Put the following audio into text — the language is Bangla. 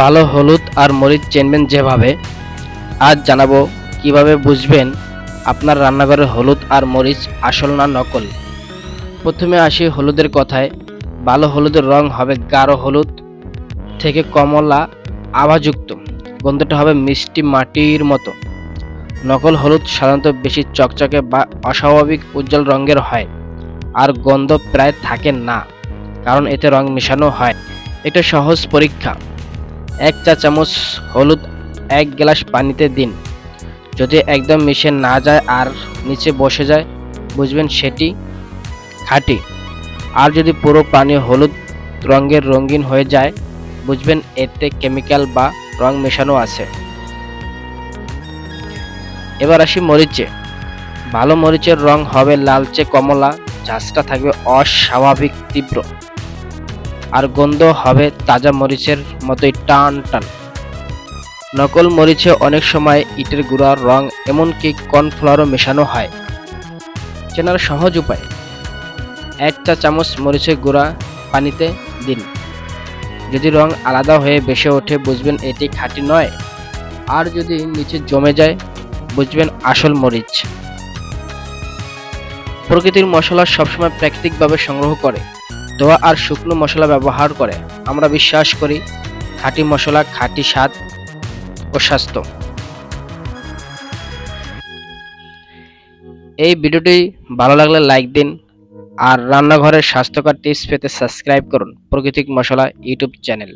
ভালো হলুদ আর মরিচ চেনবেন যেভাবে। আজ জানাব কীভাবে বুঝবেন আপনার রান্নাঘরে হলুদ আর মরিচ আসল না নকল। প্রথমে আসি হলুদের কথায়। ভালো হলুদের রং হবে গাঢ় হলুদ থেকে কমলা আভাযুক্ত। গন্ধটা হবে মিষ্টি মাটির মতো। নকল হলুদ সাধারণত বেশি চকচকে বা অস্বাভাবিক উজ্জ্বল রঙের হয় আর গন্ধ প্রায় থাকে না, কারণ এতে রং মেশানো হয়। এটা সহজ পরীক্ষা। এক চা চামচ হলুদ, এক গ্লাস পানিতে দিন। যদি একদম মিশে না যায় আর নিচে বসে যায়, বুঝবেন সেটি খাঁটি। আর যদি পুরো পানি হলুদ রঙের রঙিন হয়ে যায়, বুঝবেন এতে কেমিক্যাল বা রং মেশানো আছে। এবার আসি মরিচে। ভালো মরিচের রং হবে লালচে কমলা ঝাঁজটা থাকবে অস্বাভাবিক তীব্র। আর গন্ধ হবে তাজা মরিচের মতোই টান টান। নকল মরিচে অনেক সময় ইটের গুঁড়ার রং, এমনকি কর্নফ্লাওয়ারও মেশানো হয়। চেনার সহজ উপায়, এক চা চামচ মরিচের গুঁড়া পানিতে দিন। যদি রং আলাদা হয়ে বেসে ওঠে, বুঝবেন এটি খাঁটি নয়। আর যদি নিচে জমে যায়, বুঝবেন আসল মরিচ। প্রকৃতির মশলা সবসময় প্রাকৃতিকভাবে সংগ্রহ করে। ধোয়া আর শুকনো মশলা ব্যবহার করে। আমরা বিশ্বাস করি খাঁটি মশলা, খাঁটি স্বাদ ও স্বাস্থ্য। এই ভিডিওটি ভালো লাগলে লাইক দিন আর রান্নাঘরের স্বাস্থ্যকর টিপস পেতে সাবস্ক্রাইব করুন প্রকৃতিক মশলা ইউটিউব চ্যানেল।